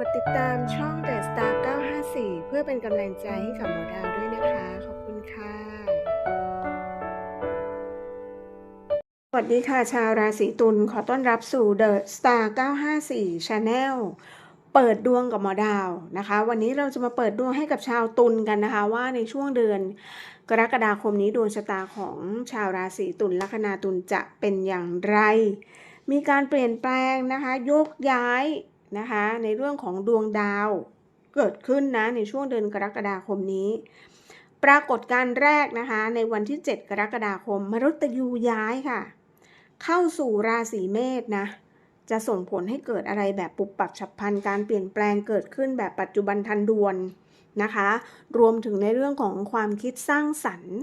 กดติดตามช่อง The Star 954 เพื่อเป็นกำลังใจให้กับหมอดาวด้วยนะคะ ขอบคุณค่ะ สวัสดีค่ะ ชาวราศีตุลขอต้อนรับสู่ The Star 954 Channel เปิดดวงกับหมอดาวนะคะ วันนี้เราจะมาเปิดดวงให้กับชาวตุลกันนะคะ ว่าในช่วงเดือนกรกฎาคมนี้ดวงชะตาของชาวราศีตุลลัคนาตุลจะเป็นอย่างไร มีการเปลี่ยนแปลงนะคะโยกย้าย นะคะในเรื่องของดวงดาวเกิดขึ้นนะในช่วงเดือนกรกฎาคมนี้ ปรากฏการแรกนะคะในวันที่ 7 กรกฎาคม มรุตยูย้ายค่ะ เข้าสู่ราศีเมษนะจะส่งผลให้เกิดอะไรแบบปุบปับฉับพลันการเปลี่ยนแปลงเกิดขึ้นแบบปัจจุบันทันด่วนนะคะ รวมถึงในเรื่องของความคิดสร้างสรรค์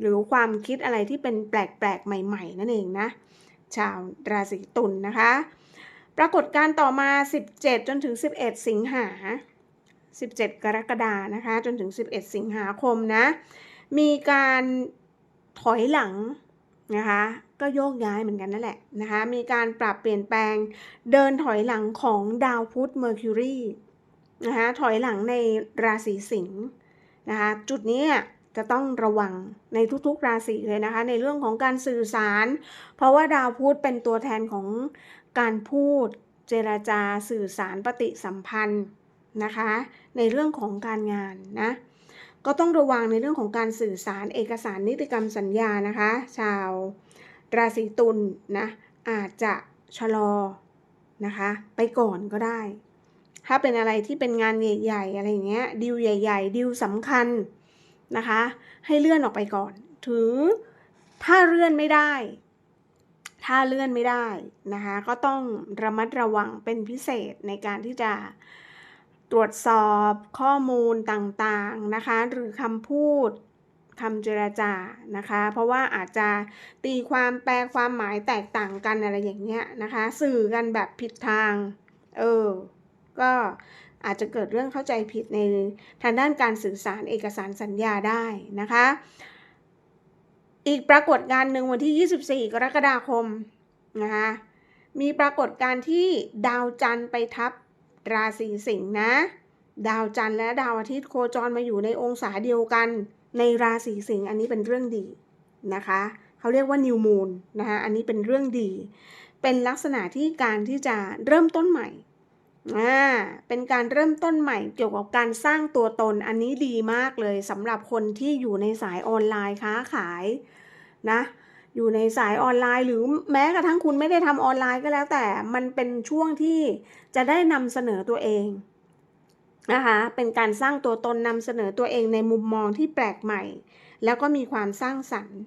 หรือความคิดอะไรที่เป็นแปลกๆ ใหม่ ๆ นั่นเองนะ ชาวราศีตุลนนะคะ ปรากฏการ์ต่อมา 17 จนถึง 11 สิงหา 17 กรกฎานะคะ จนถึง 11 สิงหาคมนะ มีการถอยหลังนะคะ ก็โยกย้ายเหมือนกันนั่นแหละนะคะ มีการปรับเปลี่ยนแปลงเดินถอยหลังของดาวพุธเมอร์คิวรีนะคะถอยหลังในราศีสิงห์นะคะจุดนี้จะต้องระวังในทุกๆราศีเลยนะคะ ในเรื่องของการสื่อสาร เพราะว่าดาวพุธเป็นตัวแทนของ การพูดเจราจาสื่อสารปฏิสัมพันธ์นะคะ ในเรื่องของการงานนะก็ต้องระวังในเรื่องของการสื่อสารเอกสารนิติกรรมสัญญานะคะ ชาวราศีตุลนะอาจจะชะลอนะคะ ไปก่อนก็ได้ ถ้าเป็นอะไรที่เป็นงานใหญ่ๆอะไรอย่างเงี้ยดิวใหญ่ ๆดิวสำคัญนะคะ ให้เลื่อนออกไปก่อน ถือถ้าเลื่อนไม่ได้ ถ้าเลื่อนไม่ได้นะคะ ก็ต้องระมัดระวังเป็นพิเศษในการที่จะตรวจสอบข้อมูลต่างๆนะคะ หรือคำพูดคำเจรจานะคะ เพราะว่าอาจจะตีความแปลความหมายแตกต่างกันอะไรอย่างเงี้ยนะคะ สื่อกันแบบผิดทาง เออ ก็อาจจะเกิดเรื่องเข้าใจผิดในทางด้านการสื่อสารเอกสารสัญญาได้นะคะ อีกปรากฏการณ์หนึ่งวันที่ 24 กรกฎาคมนะคะมีปรากฏการณ์ที่ดาวจันทร์ไปทับราศีสิงห์นะ ดาวจันทร์และดาวอาทิตย์โคจรมาอยู่ในองศาเดียวกันในราศีสิงห์อันนี้เป็นเรื่องดีนะคะเขาเรียกว่านิวมูนนะคะอันนี้เป็นเรื่องดี เป็นลักษณะที่การที่จะเริ่มต้นใหม่ อ่าเป็นการเริ่มต้นใหม่เกี่ยวกับการสร้างตัวตนอันนี้ดีมากเลยสำหรับคนที่อยู่ในสายออนไลน์ค้าขายนะอยู่ในสายออนไลน์หรือแม้กระทั่งคุณไม่ได้ทำออนไลน์ก็แล้วแต่มันเป็นช่วงที่จะได้นำเสนอตัวเองนะคะเป็นการสร้างตัวตนนำเสนอตัวเองในมุมมองที่แปลกใหม่ แล้วก็มีความสร้างสรรค์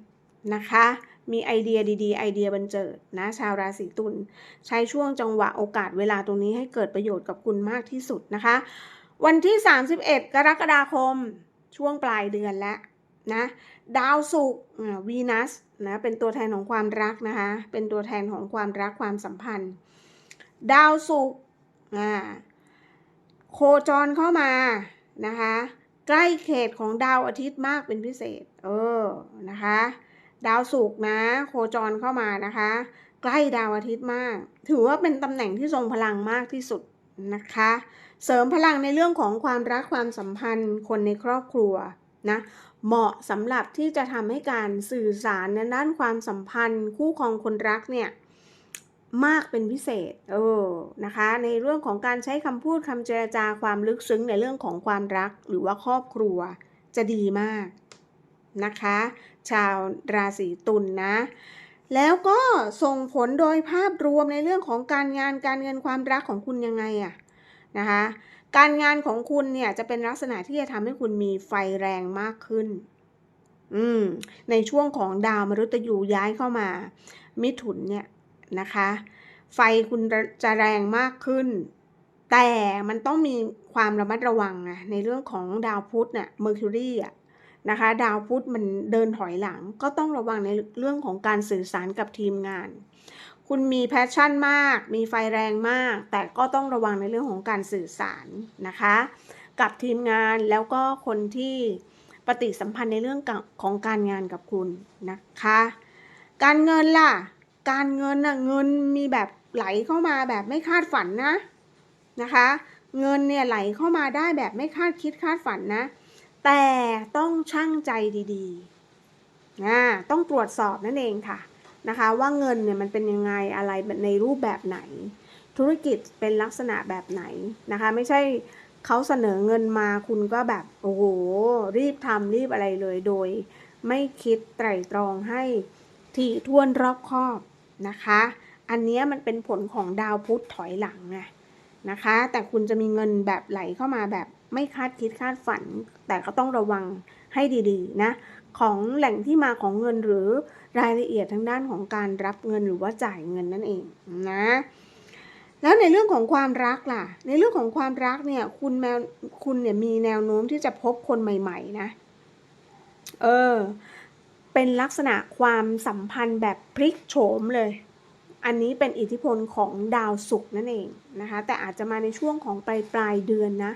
นะคะ มีไอเดียดีๆ ไอเดียบันเจิดนะชาวราศีตุลใช้ช่วงจังหวะโอกาสเวลาตรงนี้ให้เกิดประโยชน์กับคุณมากที่สุดนะคะ วันที่ 31 กรกฎาคมช่วงปลายเดือนแล้วนะดาวศุกร์วีนัสนะเป็นตัวแทนของความรักนะคะ เป็นตัวแทนของความรักความสัมพันธ์ ดาวศุกร์โคจรเข้ามานะคะ ใกล้เขตของดาวอาทิตย์มากเป็นพิเศษ เออนะคะ ดาวศุกร์นะ โคจรเข้ามานะคะ ใกล้ดาวอาทิตย์มาก ถือว่าเป็นตำแหน่งที่ทรงพลังมากที่สุดนะคะ เสริมพลังในเรื่องของความรักความสัมพันธ์ คนในครอบครัวนะเหมาะสำหรับที่จะทำให้การสื่อสารในด้านความสัมพันธ์ คู่ครองคนรักเนี่ยมากเป็นพิเศษเออนะคะ ในเรื่องของการใช้คำพูดคำเจรจาความลึกซึ้งในเรื่องของความรักหรือว่าครอบครัวจะดีมาก นะคะ ชาวราศีตุลนนะแล้วก็ส่งผลโดยภาพรวมในเรื่องของการงานการเงินความรักของคุณยังไงอะนะคะการงานของคุณเนี่ยจะเป็นลักษณะที่จะทำให้คุณมีไฟแรงมากขึ้น อืม ในช่วงของดาวมฤตยูย้ายเข้ามา มิถุนเนี่ยนะคะ ไฟคุณจะแรงมากขึ้น แต่มันต้องมีความระมัดระวังอะในเรื่องของดาวพุธเนี่ยเมอร์คิวรีอะ นะคะ ดาวพุธมันเดินถอยหลัง ก็ต้องระวังในเรื่องของการสื่อสารกับทีมงาน คุณมีแพชชั่นมาก มีไฟแรงมาก แต่ก็ต้องระวังในเรื่องของการสื่อสารนะคะ กับทีมงานแล้วก็คนที่ปฏิสัมพันธ์ในเรื่องของการงานกับคุณนะคะ การเงินล่ะ การเงินน่ะเงินมีแบบไหลเข้ามาแบบไม่คาดฝันนะนะคะ เงินเนี่ยไหลเข้ามาได้แบบไม่คาดคิดคาดฝันนะ แต่ต้องช่างใจดีๆนะต้องตรวจสอบนั่นเองค่ะนะคะว่าเงินเนี่ยมันเป็นยังไงอะไรในรูปแบบไหน ธุรกิจเป็นลักษณะแบบไหนนะคะไม่ใช่เขาเสนอเงินมาคุณก็แบบโอ้โหรีบทำรีบอะไรเลยโดย ไม่คิดไตร่ตรองให้ถี่ถ้วนรอบคอบนะคะ อันนี้มันเป็นผลของดาวพุธถอยหลังไงนะคะ แต่คุณจะมีเงินแบบไหลเข้ามาแบบ ไม่คาดคิดคาดฝัน แต่ก็ต้องระวังให้ดีๆนะของแหล่งที่มาของเงินหรือรายละเอียดทางด้านของการรับเงินหรือว่าจ่ายเงินนั่นเองนะแล้วในเรื่องของความรักล่ะ ในเรื่องของความรักเนี่ย คุณแมวคุณเนี่ยมีแนวโน้มที่จะพบคนใหม่ ๆ นะ เออ เป็นลักษณะความสัมพันธ์แบบพลิกโฉมเลย อันนี้เป็นอิทธิพลของดาวศุกร์นั่นเองนะคะ แต่อาจจะมาในช่วงของปลายปลายเดือนนะ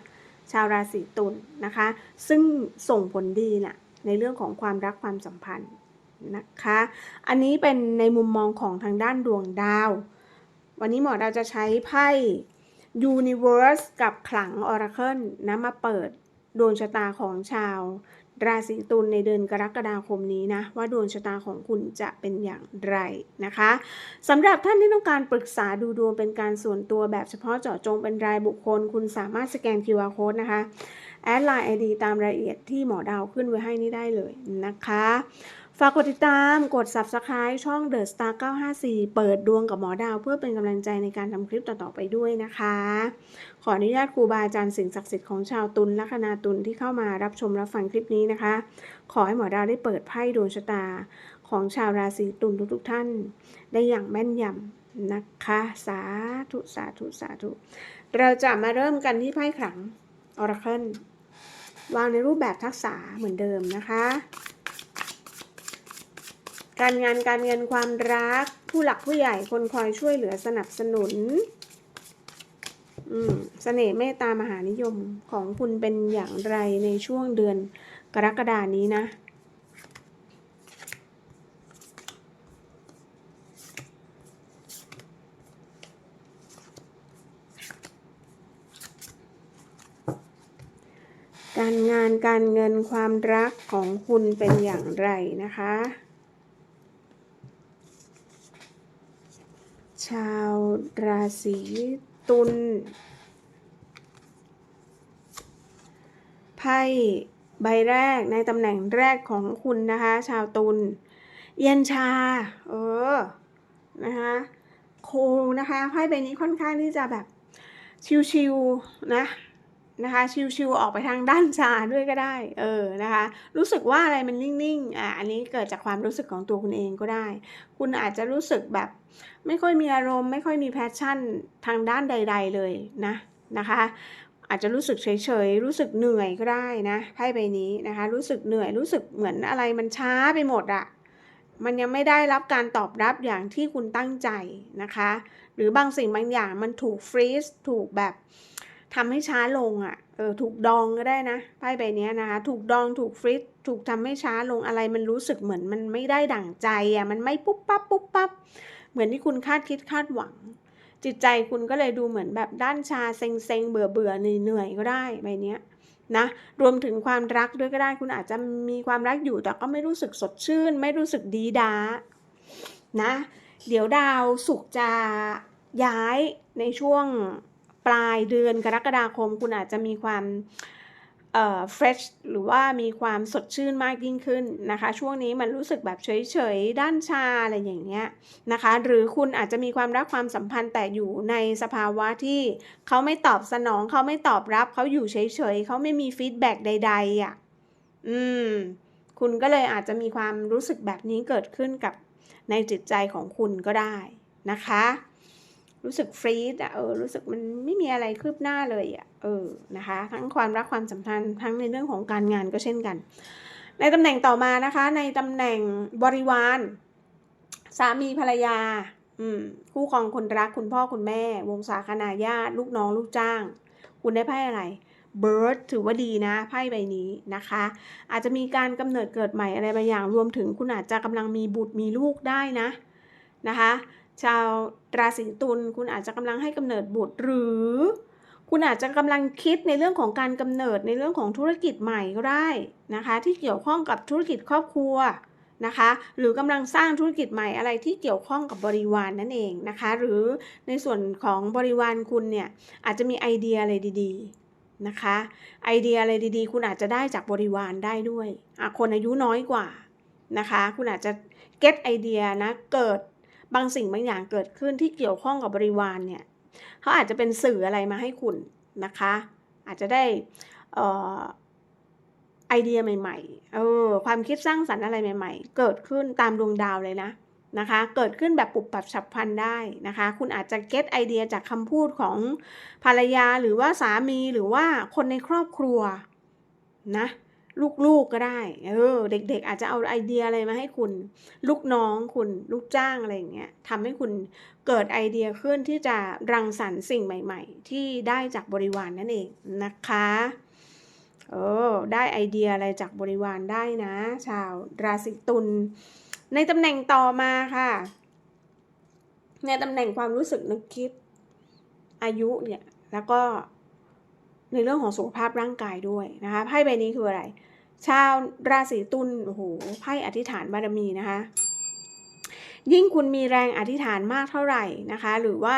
ชาวราศีตุลนนะคะ ซึ่งส่งผลดีนะ่ะในเรื่องของความรักความสัมพันธ์นะคะ อันนี้เป็นในมุมมองของทางด้านดวงดาว วันนี้หมอดาวจะใช้ไพ่ Universe กับขลัง Oracle นะมาเปิดดวงชะตาของชาว ราศีตุลในเดือนกรกฎาคมนี้นะว่าดวงชะตาของคุณจะเป็นอย่างไรนะคะสำหรับท่านที่ต้องการปรึกษาดูดวงเป็นการส่วนตัวแบบเฉพาะเจาะจงเป็นรายบุคคล คุณสามารถสแกน QR code นะคะแอดไลน์ ID ตามรายละเอียดที่หมอดาวขึ้นไว้ให้นี่ได้เลยนะคะ ฝากกดติดตามกด Subscribe ช่อง The Star 954 เปิดดวงกับหมอดาว เพื่อเป็นกำลังใจในการทำคลิปต่อ ๆ ไปด้วยนะคะ ขออนุญาตครูบาอาจารย์สิ่งศักดิ์สิทธิ์ของชาวตุลลัคนาตุลที่เข้ามารับชมรับฟังคลิปนี้นะคะ ขอให้หมอดาวได้เปิดไพ่ดวงชะตาของชาวราศีตุลทุก ๆ ท่าน ได้อย่างแม่นยำนะคะ สาธุ สาธุ สาธุ เราจะมาเริ่มกันที่ไพ่ขลัง Oracle วางในรูปแบบทักษะเหมือนเดิมนะคะ การงานการเงินความรัก ผู้หลักผู้ใหญ่คนคอยช่วยเหลือสนับสนุนอืมเสน่ห์เมตตามหานิยมของคุณเป็นอย่างไรในช่วงเดือนกรกฎานี้นะ การงานการเงินความรักของคุณเป็นอย่างไรนะคะ ชาวราศีตุลไพ่ใบแรกในตำแหน่งแรกของคุณนะคะ ชาวตุลเย็นชา เออ นะคะโคนะคะไพ่ใบนี้ค่อนข้างที่จะแบบชิวๆนะ นะคะชิวๆออกไปทางด้านชาด้วยก็ได้ เออนะคะ รู้สึกว่าอะไรมันนิ่งๆอะอันนี้เกิดจากความรู้สึกของตัวคุณเองก็ได้ คุณอาจจะรู้สึกแบบ ไม่ค่อยมีอารมณ์ ไม่ค่อยมีแพชชั่นทางด้านใด ๆ เลยนะนะคะ อาจจะรู้สึกเฉยๆรู้สึกเหนื่อยก็ได้นะไพ่ใบนี้นะคะ รู้สึกเหนื่อยรู้สึกเหมือนอะไรมันช้าไปหมดอะมันยังไม่ได้รับการตอบรับอย่างที่คุณตั้งใจนะคะ หรือบางสิ่งบางอย่างมันถูกฟรีซถูกแบบ ทำให้ช้าลงอะ่ะ เออ ถูกดองก็ได้นะ ไพ่ใบนี้นะคะ ถูกดอง ถูกฟรีซถูกทำให้ช้าลง อะไรมันรู้สึกเหมือนมันไม่ได้ดั่งใจอะ่ะ มันไม่ปุ๊บปั๊บปุ๊บปั๊บ เหมือนที่คุณคาดคิดคาดหวัง จิตใจคุณก็เลยดูเหมือนแบบด้านชาเซ็งเซ็งเบื่อเบื่อเหนื่อยก็ได้ใบนี้นะ รวมถึงความรักด้วยก็ได้ คุณอาจจะมีความรักอยู่ แต่ก็ไม่รู้สึกสดชื่น ไม่รู้สึกดีดา นะ เดี๋ยวดาวสุกจะย้ายในช่วง ปลายเดือนกรกฎาคมคุณอาจจะมีความเอ่อ fresh หรือว่ามีความสดชื่นมากยิ่งขึ้นนะคะ ช่วงนี้มันรู้สึกแบบเฉยๆ ด้านชาอะไรอย่างเงี้ยนะคะ หรือคุณอาจจะมีความรักความสัมพันธ์แต่อยู่ในสภาวะที่เขาไม่ตอบสนองเขาไม่ตอบรับเขาอยู่เฉยๆเขาไม่มีฟีดแบ็กใดๆอะอืมคุณก็เลยอาจจะมีความรู้สึกแบบนี้เกิดขึ้นกับในจิตใจของคุณก็ได้นะคะ รู้สึกฟรีดอะเออรู้สึกมันไม่มีอะไรคืบหน้าเลยอะเออนะคะ ทั้งความรักความสัมพันธ์ทั้งในเรื่องของการงานก็เช่นกัน ในตำแหน่งต่อมานะคะ ในตำแหน่งบริวาร สามีภรรยาอืมคู่ครองคนรักคุณพ่อคุณแม่ วงศาคณาญาติลูกน้องลูกจ้าง คุณได้ไพ่อะไรเบิร์ดถือว่าดีนะไพ่ใบนี้นะคะ อาจจะมีการกำเนิดเกิดใหม่อะไรบางอย่างรวมถึงคุณอาจจะกำลังมีบุตรมีลูกได้นะนะคะ ชาวราศีตุลคุณอาจจะกำลังให้กำเนิดบุตรหรือ คุณอาจจะกำลังคิดในเรื่องของการกำเนิดในเรื่องของธุรกิจใหม่ก็ได้นะคะ ที่เกี่ยวข้องกับธุรกิจครอบครัวนะคะ หรือกำลังสร้างธุรกิจใหม่อะไรที่เกี่ยวข้องกับบริวารนนั่นเองนะคะ หรือในส่วนของบริวารคุณเนี่ยอาจจะมีไอเดียอะไรดีๆนะคะไอเดียอะไรดีๆ คุณอาจจะได้จากบริวารได้ด้วยคนอายุน้อยกว่านะคะ คุณอาจจะเก็ตไอเดียนะเกิด บางสิ่งบางอย่างเกิดขึ้นที่เกี่ยวข้องกับบริวารเนี่ยเขาอาจจะเป็นสื่ออะไรมาให้คุณนะคะ อาจจะได้ไอเดียใหม่ๆเออความคิดสร้างสรรค์อะไรใหม่ ๆ เกิดขึ้นตามดวงดาวเลยนะนะคะ เกิดขึ้นแบบปุบปับฉับพลันได้นะคะ คุณอาจจะเก็ตไอเดียจากคำพูดของภรรยาหรือว่าสามีหรือว่าคนในครอบครัวนะ ลูกๆกก็ได้ เออ เด็กๆ อาจจะเอาไอเดียอะไรมาให้คุณ ลูกน้องคุณลูกจ้างอะไรอย่างเงี้ยทำให้คุณเกิดไอเดียขึ้นที่จะรังสรรค์สิ่งใหม่ ๆ ที่ได้จากบริวารนนั่นเองนะคะ เออ ได้ไอเดียอะไรจากบริวารได้นะ ชาวราศีตุล ในตำแหน่งต่อมาค่ะ ในตำแหน่งความรู้สึกนึกคิดอายุเนี่ย แล้วก็ ในเรื่องของสุขภาพร่างกายด้วยนะคะไพ่ใบนี้คืออะไร ชาวราศีตุลโอ้โหไพ่อธิษฐานบารมีนะคะ ยิ่งคุณมีแรงอธิษฐานมากเท่าไหร่นะคะ หรือว่า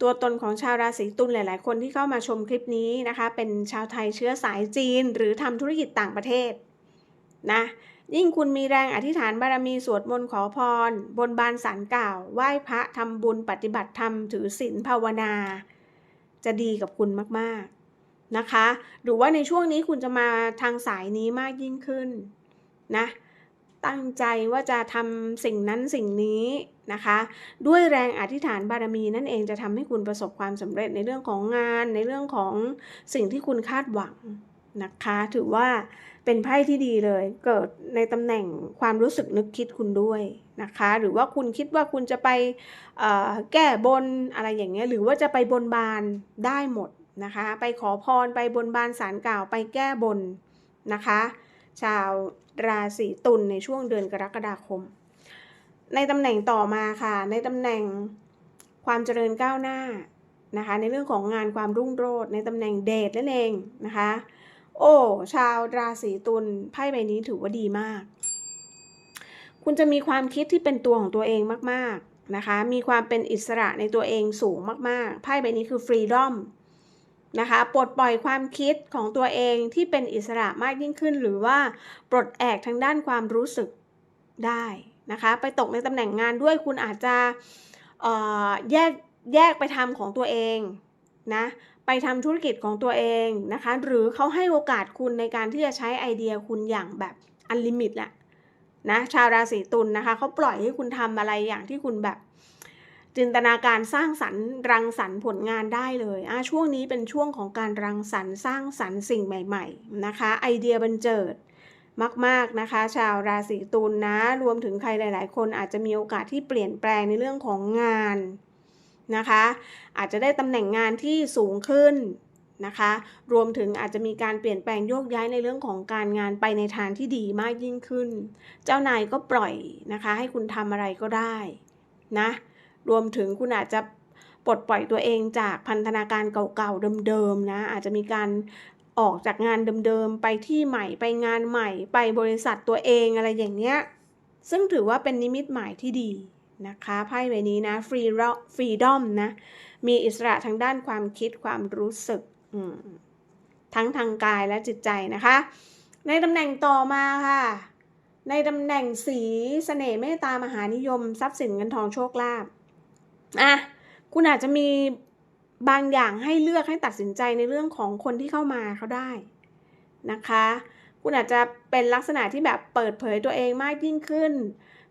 ตัวตนของชาวราศีตุลหลาย ๆ คนที่เข้ามาชมคลิปนี้นะคะ เป็นชาวไทยเชื้อสายจีน หรือทำธุรกิจต่างประเทศนะยิ่งคุณมีแรงอธิษฐานบารมีสวดมนต์ขอพร บนบานสารกล่าว ไหว้พระทำบุญปฏิบัติธรรม ถือศีลภาวนา จะดีกับคุณมาก ๆ นะคะ หรือว่าในช่วงนี้คุณจะมาทางสายนี้มากยิ่งขึ้นนะตั้งใจว่าจะทำสิ่งนั้นสิ่งนี้นะคะ ด้วยแรงอธิษฐานบารมีนั่นเองจะทำให้คุณประสบความสำเร็จในเรื่องของงาน ในเรื่องของสิ่งที่คุณคาดหวังนะคะ ถือว่าเป็นไพ่ที่ดีเลย เกิดในตำแหน่งความรู้สึกนึกคิดคุณด้วยนะคะ หรือว่าคุณคิดว่าคุณจะไปแก้บนอะไรอย่างเงี้ยหรือว่าจะไปบนบานได้หมด นะคะ ไปขอพรไปบนบานสารกล่าวไปแก้บนนะคะ ชาวราศีตุลในช่วงเดือนกรกฎาคม ในตำแหน่งต่อมาค่ะ ในตำแหน่งความเจริญก้าวหน้านะคะ ในเรื่องของงานความรุ่งโรจน์ในตำแหน่งเดทนั่นเองนะคะ โอ้ชาวราศีตุลไพ่ใบนี้ถือว่าดีมาก คุณจะมีความคิดที่เป็นตัวของตัวเองมากๆนะคะ มีความเป็นอิสระในตัวเองสูงมากๆ ไพ่ใบนี้คือฟรีดอม นะคะปลดปล่อยความคิดของตัวเองที่เป็นอิสระมากยิ่งขึ้น หรือว่าปลดแอกทางด้านความรู้สึกได้นะคะไปตกในตำแหน่งงานด้วยคุณอาจจะแยกแยกไปทำของตัวเองนะไปทำธุรกิจของตัวเองนะคะ หรือเขาให้โอกาสคุณในการที่จะใช้ไอเดียคุณอย่างแบบอันลิมิตแหละนะชาวราศีตุลนนะคะเขาปล่อยให้คุณทำอะไรอย่างที่คุณแบบ จินตนาการสร้างสรรค์รังสรรค์ผลงานได้เลยอะช่วงนี้เป็นช่วงของการรังสรรค์สร้างสรรค์สิ่งใหม่ๆนะคะไอเดียบันเจิดมากๆนะคะ ชาวราศีตุลนนะรวมถึงใครหลาย ๆ คนอาจจะมีโอกาสที่เปลี่ยนแปลงในเรื่องของงานนะคะ อาจจะได้ตำแหน่งงานที่สูงขึ้นนะคะ รวมถึงอาจจะมีการเปลี่ยนแปลงโยกย้ายในเรื่องของการงานไปในทางที่ดีมากยิ่งขึ้น เจ้านายก็ปล่อยนะคะ ให้คุณทำอะไรก็ได้นะ รวมถึงคุณอาจจะปลดปล่อยตัวเองจากพันธนาการเก่าๆเดิมๆนะ อาจจะมีการออกจากงานเดิมๆไปที่ใหม่ไปงานใหม่ ไปบริษัทตัวเองอะไรอย่างเนี้ยซึ่งถือว่าเป็นนิมิตหมายที่ดีนะคะไพ่ใบนี้นะฟรีฟรีดอมนะ มีอิสระทางด้านความคิดความรู้สึก ทั้งทางกายและจิตใจนะคะ ในตำแหน่งต่อมาค่ะ ในตำแหน่งสีสเสน่ห์เมตตามหานิยม ทรัพย์สินเงินทองโชคลาภ อะคุณอาจจะมีบางอย่างให้เลือกให้ตัดสินใจในเรื่องของคนที่เข้ามาเขาได้นะคะ คุณอาจจะเป็นลักษณะที่แบบเปิดเผยตัวเองมากยิ่งขึ้น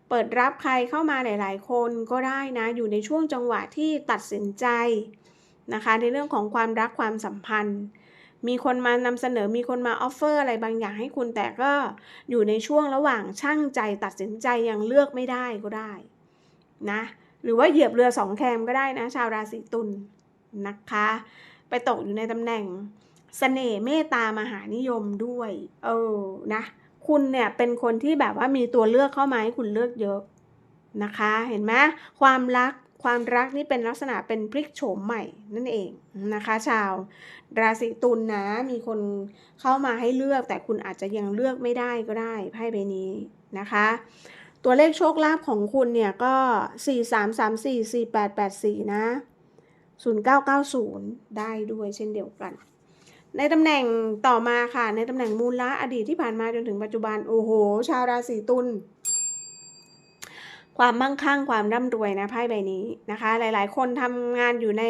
เปิดรับใครเข้ามาหลาย ๆ คนก็ได้นะ อยู่ในช่วงจังหวะที่ตัดสินใจนะคะ ในเรื่องของความรักความสัมพันธ์ มีคนมานำเสนอมีคนมาออฟเฟอร์อะไรบางอย่างให้คุณแต่ก็อยู่ในช่วงระหว่างช่างใจตัดสินใจยังเลือกไม่ได้ก็ได้นะ หรือว่าเหยียบเรือสองแคมก็ได้นะ ชาวราศีตุลนนะคะ ไปตกอยู่ในตำแหน่งสเสน่ห์เมตตามหานิยมด้วย เออนะคุณเนี่ยเป็นคนที่แบบว่ามีตัวเลือกเข้ามาให้คุณเลือกเยอะนะคะ เห็นไหมความรักความรักนี่เป็นลักษณะเป็นพลิกโฉมใหม่นั่นเองนะคะ ชาวราศีตุลนนะมีคนเข้ามาให้เลือกแต่คุณอาจจะยังเลือกไม่ได้ก็ได้ไพ่ใบนี้นะคะ ตัวเลขโชคลาภของคุณเนี่ยก็ 4 3 3 4 4 8 8 4 นะ 0990 ได้ด้วยเช่นเดียวกัน ในตำแหน่งต่อมาค่ะ ในตำแหน่งมูลละอดีตที่ผ่านมาจนถึงปัจจุบัน โอ้โห ชาวราศีตุลความมั่งคั่งความร่ำรวยนะไพ่ใบนี้นะคะ หลายๆ คนทำงานอยู่ใน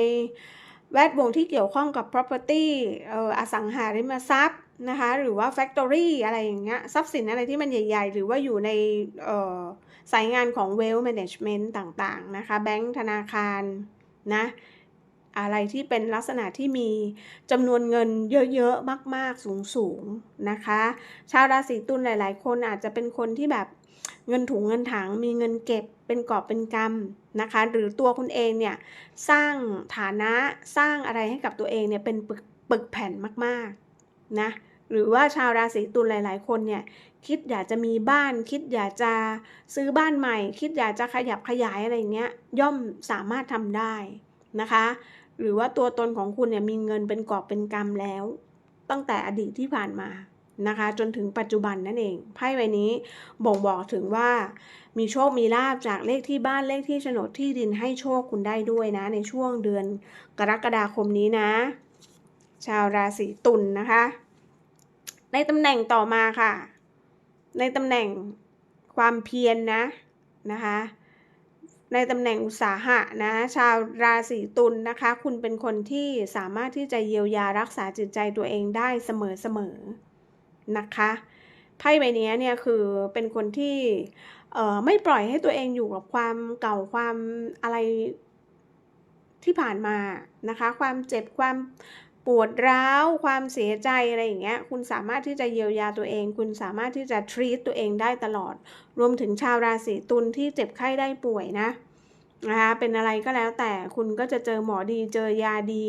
แวดวงที่เกี่ยวข้องกับ property เอ่ออสังหาริมทรัพย์ นะคะ หรือว่า factory อะไรอย่างเงี้ยทรัพย์สินอะไรที่มันใหญ่ ๆ หรือว่าอยู่ในสายงานของ wealth management ต่างๆนะคะแบงก์ธนาคารนะอะไรที่เป็นลักษณะที่มีจำนวนเงินเยอะๆ มากๆ สูงๆ นะคะ ชาวราศีตุลหลายๆ คนอาจจะเป็นคนที่แบบเงินถุงเงินถังมีเงินเก็บเป็นกอบเป็นกำนะคะ หรือตัวคุณเองเนี่ยสร้างฐานะสร้างอะไรให้กับตัวเองเนี่ยเป็นปึกปึกแผ่นมากๆ นะ หรือว่าชาวราศีตุลหลาย ๆ คนเนี่ยคิดอยากจะมีบ้าน คิดอยากจะซื้อบ้านใหม่ คิดอยากจะขยับขยายอะไรเงี้ยย่อมสามารถทำได้นะคะ หรือว่าตัวตนของคุณเนี่ยมีเงินเป็นกอบเป็นกำแล้ว ตั้งแต่อดีตที่ผ่านมานะคะ จนถึงปัจจุบันนั่นเองไพ่ใบนี้บ่งบอกถึงว่า มีโชคมีลาบจากเลขที่บ้านเลขที่โฉนดที่ดินให้โชคคุณได้ด้วยนะ ในช่วงเดือนกรกฎาคมนี้นะ ชาวราศีตุลนนะคะ ในตำแหน่งต่อมาค่ะ ในตำแหน่งความเพียรนนะนะคะในตำแหน่งอุตสาหะนะชาวราศีตุลนนะคะ คุณเป็นคนที่สามารถที่จะเยียวยารักษาจิตใจตัวเองได้เสมอๆนะคะไพ่ใบนี้เนี่ยคือเป็นคนที่ไม่ปล่อยให้ตัวเองอยู่กับความเก่าความอะไรที่ผ่านมานะคะ ความเจ็บความ ปวดร้าวความเสียใจอะไรอย่างเงี้ยคุณสามารถที่จะเยียวยาตัวเอง คุณสามารถที่จะทรีตตัวเองได้ตลอด รวมถึงชาวราศีตุลที่เจ็บไข้ได้ป่วยนะนะคะเป็นอะไรก็แล้วแต่คุณก็จะเจอหมอดีเจอยาดี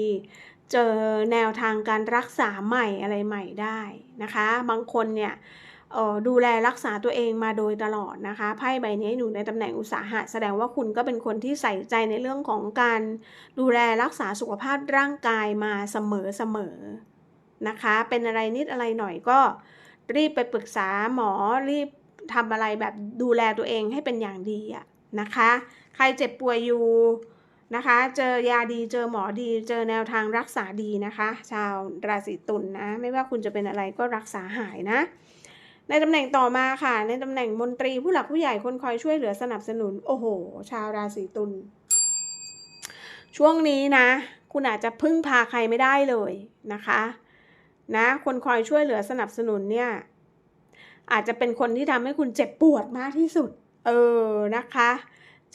เจอแนวทางการรักษาใหม่อะไรใหม่ได้นะคะ บางคนเนี่ย ดูแลรักษาตัวเองมาโดยตลอดนะคะไพ่ใบนี้อยู่ในตำแหน่งอุตสาหะ แสดงว่าคุณก็เป็นคนที่ใส่ใจในเรื่องของการดูแลรักษาสุขภาพร่างกายมาเสมอเสมอนะคะ เป็นอะไรนิดอะไรหน่อยก็รีบไปปรึกษาหมอรีบทำอะไรแบบดูแลตัวเองให้เป็นอย่างดีอะนะคะ ใครเจ็บป่วยอยู่นะคะ เจอยาดีเจอหมอดี เจอแนวทางรักษาดีนะคะ ชาวราศีตุลนนะ ไม่ว่าคุณจะเป็นอะไรก็รักษาหายนะ ในตำแหน่งต่อมาค่ะ ในตำแหน่งมนตรีผู้หลักผู้ใหญ่คนคอยช่วยเหลือสนับสนุน โอ้โห ชาวราศีตุลช่วงนี้นะ คุณอาจจะพึ่งพาใครไม่ได้เลยนะคะ นะ คนคอยช่วยเหลือสนับสนุนเนี่ย อาจจะเป็นคนที่ทำให้คุณเจ็บปวดมากที่สุด เออนะคะ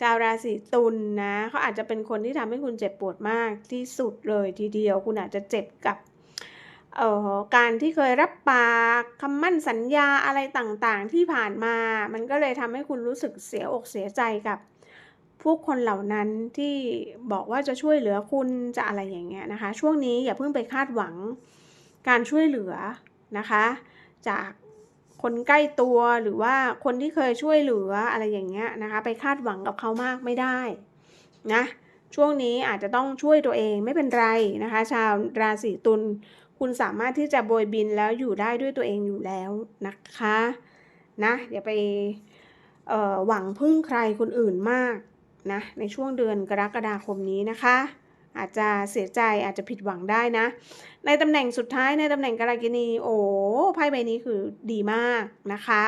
ชาวราศีตุลนนะเขาอาจจะเป็นคนที่ทำให้คุณเจ็บปวดมากที่สุดเลยทีเดียว คุณอาจจะเจ็บกับ เอ่อการที่เคยรับปากคำมั่นสัญญาอะไรต่างๆ ที่ผ่านมา มันก็เลยทำให้คุณรู้สึกเสียอกเสียใจกับผู้คนเหล่านั้นที่บอกว่าจะช่วยเหลือคุณจะอะไรอย่างเงี้ยนะคะ ช่วงนี้อย่าเพิ่งไปคาดหวังการช่วยเหลือนะคะ จากคนใกล้ตัวหรือว่าคนที่เคยช่วยเหลืออะไรอย่างเงี้ยนะคะ ไปคาดหวังกับเขามากไม่ได้นะช่วงนี้อาจจะต้องช่วยตัวเองไม่เป็นไรนะคะ ชาวราศีตุล คุณสามารถที่จะโบยบินแล้วอยู่ได้ด้วยตัวเองอยู่แล้วนะคะนะอย่าไปหวังพึ่งใครคนอื่นมากนะในช่วงเดือนกรกฎาคมนี้นะคะอาจจะเสียใจอาจจะผิดหวังได้นะ ในตำแหน่งสุดท้ายในตำแหน่งกรากินีโอ้ไพ่ใบนี้คือดีมากนะคะ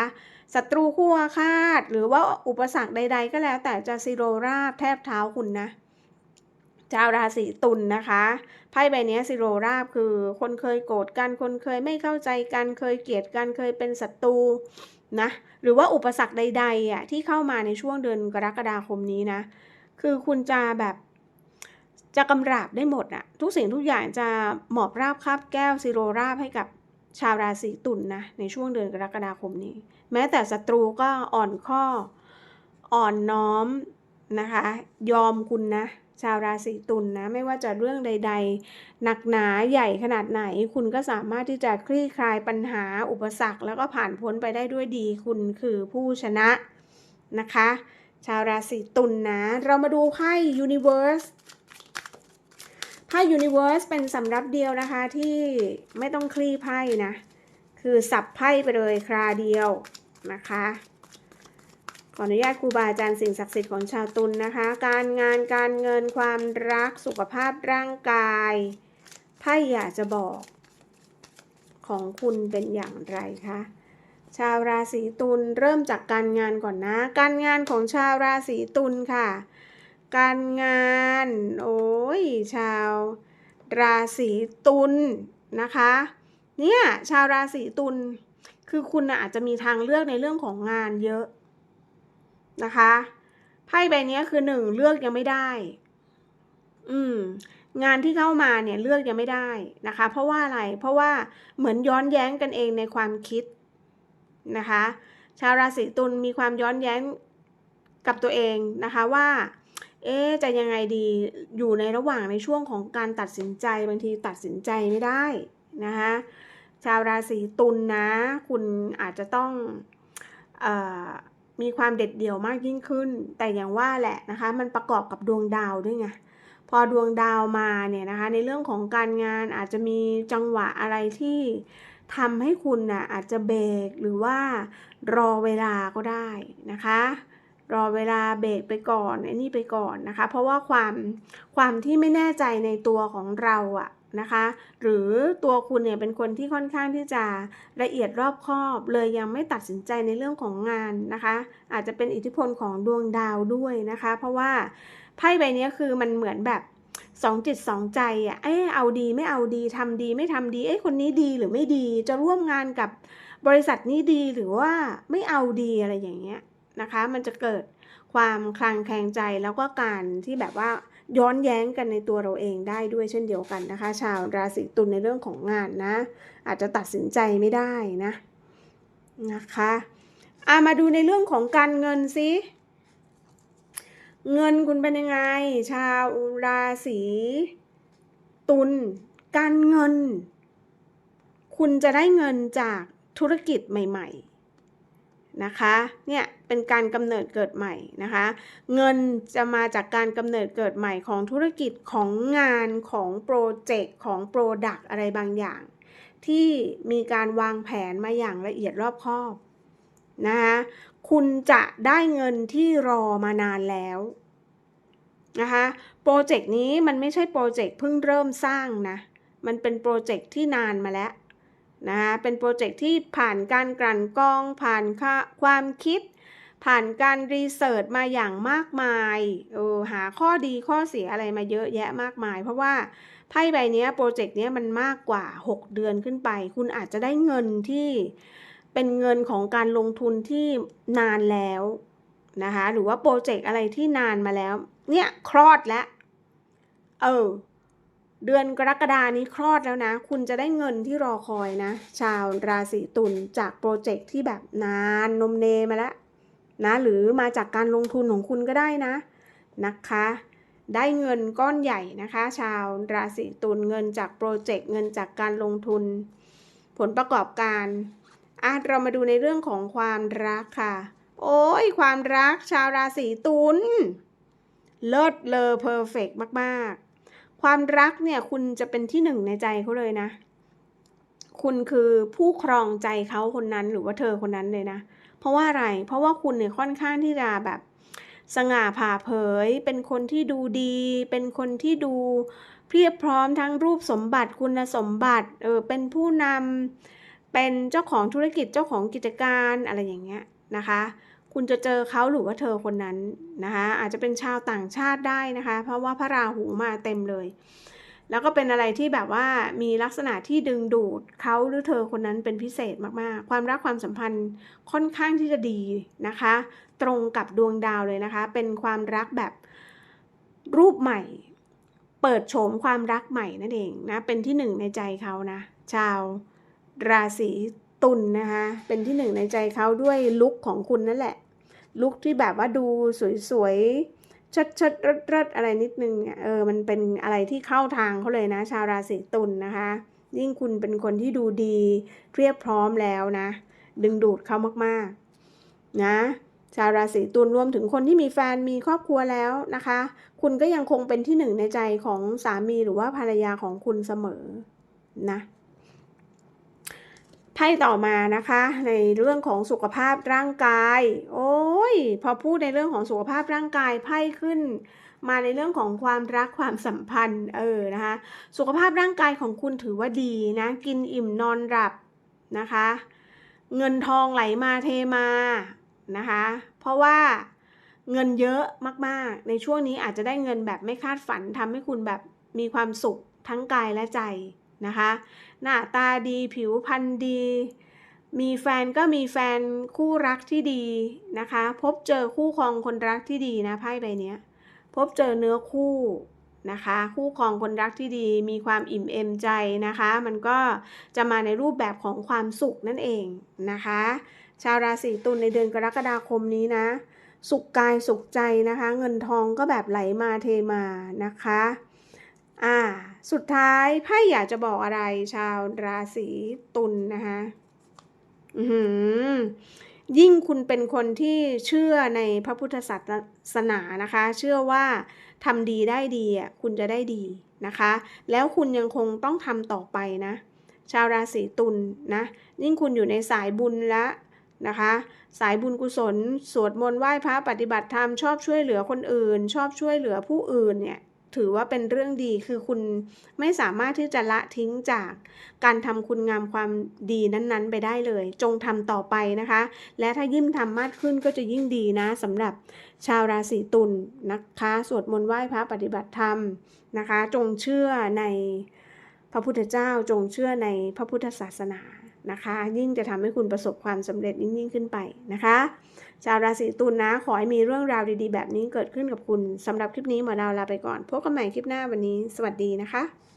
ศัตรูคู่อาฆาต หรือว่าอุปสรรคใด ๆ ก็แล้วแต่จะซิโรราบแทบเท้าคุณนะ ชาวราศีตุลนนะคะไพ่ใบนี้ซิโรราบคือ คนเคยโกรธกัน คนเคยไม่เข้าใจกัน เคยเกลียดกัน เคยเป็นศัตรูนะ หรือว่าอุปสรรคใดๆอะที่เข้ามาในช่วงเดือนกรกฎาคมนี้นะ คือคุณจะแบบจะกำราบได้หมดอะ ทุกสิ่งทุกอย่างจะหมอบราบคาบแก้วซิโรราบให้กับชาวราศีตุลนนะในช่วงเดือนกรกฎาคมนี้ แม้แต่ศัตรูก็อ่อนข้ออ่อนน้อมนะคะ ยอมคุณนะ ชาวราศีตุลนนะไม่ว่าจะเรื่องใด ๆ หนักหนาใหญ่ขนาดไหน คุณก็สามารถที่จะคลี่คลายปัญหาอุปสรรค แล้วก็ผ่านพ้นไปได้ด้วยดี คุณคือผู้ชนะนะคะ ชาวราศีตุลนนะ เรามาดูไพ่ Universe ไพ่ Universe เป็นสำรับเดียวนะคะที่ไม่ต้องคลี่ไพ่นะ คือสับไพ่ไปเลยคราเดียวนะคะ ขออนุญาตครูบาอาจารย์สิ่งศักดิ์สิทธิ์ของชาวตุลนนะคะ การงานการเงินความรักสุขภาพร่างกายไพ่อยากจะบอกของคุณเป็นอย่างไรคะชาวราศีตุลเริ่มจากการงานก่อนนะ การงานของชาวราศีตุลค่ะ การงานโอ้ยชาวราศีตุลนะคะ เนี่ยชาวราศีตุลคือคุณอาจจะมีทางเลือกในเรื่องของงานเยอะ นะคะไพ่ใบนี้คือหนึ่งเลือกยังไม่ได้ อืม งานที่เข้ามาเนี่ยเลือกยังไม่ได้นะคะ เพราะว่าอะไรเพราะว่าเหมือนย้อนแย้งกันเองในความคิดนะคะ ชาวราศีตุลมีความย้อนแย้งกับตัวเองนะคะว่า เอ๊จะยังไงดีอยู่ในระหว่างในช่วงของการตัดสินใจบางทีตัดสินใจไม่ได้นะคะชาวราศีตุลนนะ คุณอาจจะต้องออ มีความเด็ดเดี่ยวมากยิ่งขึ้น แต่อย่างว่าแหละนะคะ มันประกอบกับดวงดาวด้วยไง พอดวงดาวมาเนี่ยนะคะ ในเรื่องของการงานอาจจะมีจังหวะอะไรที่ทำให้คุณนะ่ะอาจจะเบรกหรือว่ารอเวลาก็ได้นะคะ รอเวลาเบรกไปก่อนไอ้นี่ไปก่อนนะคะ เพราะว่าความความที่ไม่แน่ใจในตัวของเราอะ นะคะ หรือตัวคุณเนี่ยเป็นคนที่ค่อนข้างที่จะละเอียดรอบคอบ เลยยังไม่ตัดสินใจในเรื่องของงานนะคะ อาจจะเป็นอิทธิพลของดวงดาวด้วยนะคะ เพราะว่าไพ่ใบนี้คือมันเหมือนแบบสองจิตสองใจอะเออเอาดีไม่เอาดีทำดีไม่ทำดีเอ้คนนี้ดีหรือไม่ดีจะร่วมงานกับบริษัทนี้ดีหรือว่าไม่เอาดีอะไรอย่างเงี้ยนะคะ มันจะเกิด ความคลางแคลงใจแล้วก็การที่แบบว่าย้อนแย้งกันในตัวเราเองได้ด้วยเช่นเดียวกันนะคะ ชาวราศีตุลในเรื่องของงานนะ อาจจะตัดสินใจไม่ได้นะนะคะอามาดูในเรื่องของการเงินสิเงินคุณเป็นยังไง ชาวราศีตุลการเงิน คุณจะได้เงินจากธุรกิจใหม่ ๆ นะคะ เนี่ย เป็นการกำเนิดเกิดใหม่นะคะ เงินจะมาจากการกำเนิดเกิดใหม่ของธุรกิจของงานของโปรเจกต์ของโปรดักต์อะไรบางอย่าง ที่มีการวางแผนมาอย่างละเอียดรอบคอบนะคะคุณจะได้เงินที่รอมานานแล้วนะคะโปรเจกต์นี้มันไม่ใช่โปรเจกต์เพิ่งเริ่มสร้างนะ มันเป็นโปรเจกต์ที่นานมาแล้วนะคะเป็นโปรเจกต์ที่ผ่านการกลั่นกรองผ่านความคิด ผ่านการรีเสิร์ชมาอย่างมากมายเออหาข้อดีข้อเสียอะไรมาเยอะแยะมากมาย เพราะว่าไพ่ใบนี้โปรเจกต์นี้มันมากกว่า 6 เดือนขึ้นไป คุณอาจจะได้เงินที่เป็นเงินของการลงทุนที่นานแล้วนะคะหรือว่าโปรเจกต์อะไรที่นานมาแล้ว เนี่ยคลอดแล้ว เออ เดือนกรกฎานี้คลอดแล้วนะ คุณจะได้เงินที่รอคอยนะ ชาวราศีตุลจากโปรเจกต์ที่แบบนานนมเนมาแล้ว นะหรือมาจากการลงทุนของคุณก็ได้นะนะคะ ได้เงินก้อนใหญ่นะคะ ชาวราศีตุลเงินจากโปรเจกต์เงินจากการลงทุน ผลประกอบการอะเรามาดูในเรื่องของความรักค่ะ โอ้ยความรักชาวราศีตุลเลิศเลอเพอร์เฟกมากๆ ความรักเนี่ยคุณจะเป็นที่หนึ่งในใจเขาเลยนะ คุณคือผู้ครองใจเขาคนนั้นหรือว่าเธอคนนั้นเลยนะ เพราะว่าอะไร เพราะว่าคุณเนี่ยค่อนข้างที่จะแบบสง่าผ่าเผย เป็นคนที่ดูดี เป็นคนที่ดูเพียบพร้อมทั้งรูปสมบัติคุณสมบัติเออเป็นผู้นำเป็นเจ้าของธุรกิจเจ้าของกิจการอะไรอย่างเงี้ยนะคะ คุณจะเจอเขาหรือว่าเธอคนนั้นนะคะ อาจจะเป็นชาวต่างชาติได้นะคะ เพราะว่าพระราหูมาเต็มเลย แล้วก็เป็นอะไรที่แบบว่ามีลักษณะที่ดึงดูดเขาหรือเธอคนนั้นเป็นพิเศษมากๆ ความรักความสัมพันธ์ค่อนข้างที่จะดีนะคะ ตรงกับดวงดาวเลยนะคะ เป็นความรักแบบรูปใหม่ เปิดโฉมความรักใหม่นั่นเองนะเป็นที่หนึ่งในใจเขานะชาวราศีตุลนนะคะเป็นที่หนึ่งในใจเขาด้วยลุคของคุณนั่นแหละลุคที่แบบว่าดูสวยๆ ชัดชัดรดรดอะไรนิดนึงเออมันเป็นอะไรที่เข้าทางเขาเลยนะ ชาวราศีตุลนนะคะ ยิ่งคุณเป็นคนที่ดูดีเรียบพร้อมแล้วนะ ดึงดูดเขามากๆ นะชาวราศีตุลรวมถึงคนที่มีแฟนมีครอบครัวแล้วนะคะ คุณก็ยังคงเป็นที่หนึ่งในใจของสามีหรือว่าภรรยาของคุณเสมอนะ ไพ่ต่อมานะคะ ในเรื่องของสุขภาพร่างกาย โอ้ยพอพูดในเรื่องของสุขภาพร่างกายไพ่ขึ้น มาในเรื่องของความรักความสัมพันธ์เออนะคะ สุขภาพร่างกายของคุณถือว่าดีนะกินอิ่มนอนหลับนะคะ เงินทองไหลมาเทมานะคะ เพราะว่าเงินเยอะมากๆ ในช่วงนี้อาจจะได้เงินแบบไม่คาดฝันทำให้คุณแบบมีความสุขทั้งกายและใจนะคะ หน้าตาดีผิวพรรณดี มีแฟนก็มีแฟนคู่รักที่ดีนะคะ พบเจอคู่ครองคนรักที่ดีนะไพ่ใบเนี้ยพบเจอเนื้อคู่นะคะ คู่ครองคนรักที่ดี มีความอิ่มเอมใจนะคะ มันก็จะมาในรูปแบบของความสุขนั่นเองนะคะ ชาวราศีตุลในเดือนกรกฎาคมนี้นะ สุขกายสุขใจนะคะ เงินทองก็แบบไหลมาเทมานะคะ อ่า สุดท้ายไพ่อยากจะบอกอะไรชาวราศีตุลนะคะยิ่งคุณเป็นคนที่เชื่อในพระพุทธศาสนานะคะ เชื่อว่าทำดีได้ดีอะคุณจะได้ดีนะคะ แล้วคุณยังคงต้องทำต่อไปนะ ชาวราศีตุลนะยิ่งคุณอยู่ในสายบุญและนะคะ สายบุญกุศล สวดมนต์ไหว้พระปฏิบัติธรรมชอบช่วยเหลือคนอื่น ชอบช่วยเหลือผู้อื่นเนี่ย ถือว่าเป็นเรื่องดีคือคุณไม่สามารถที่จะละทิ้งจากการทำคุณงามความดีนั้นๆ ไปได้เลย จงทำต่อไปนะคะ และถ้ายิ่งทำมากขึ้นก็จะยิ่งดีนะสำหรับชาวราศีตุลนนะคะสวดมนต์ไหว้พระปฏิบัติธรรมนะคะ จงเชื่อในพระพุทธเจ้าจงเชื่อในพระพุทธศาสนานะคะ ยิ่งจะทำให้คุณประสบความสำเร็จยิ่งยิ่งขึ้นไปนะคะ ชาวราศีตุลนะ ขอให้มีเรื่องราวดีๆ แบบนี้เกิดขึ้นกับคุณสำหรับคลิปนี้หมอดาวลาไปก่อนพบกันใหม่คลิปหน้าวันนี้ สวัสดีนะคะ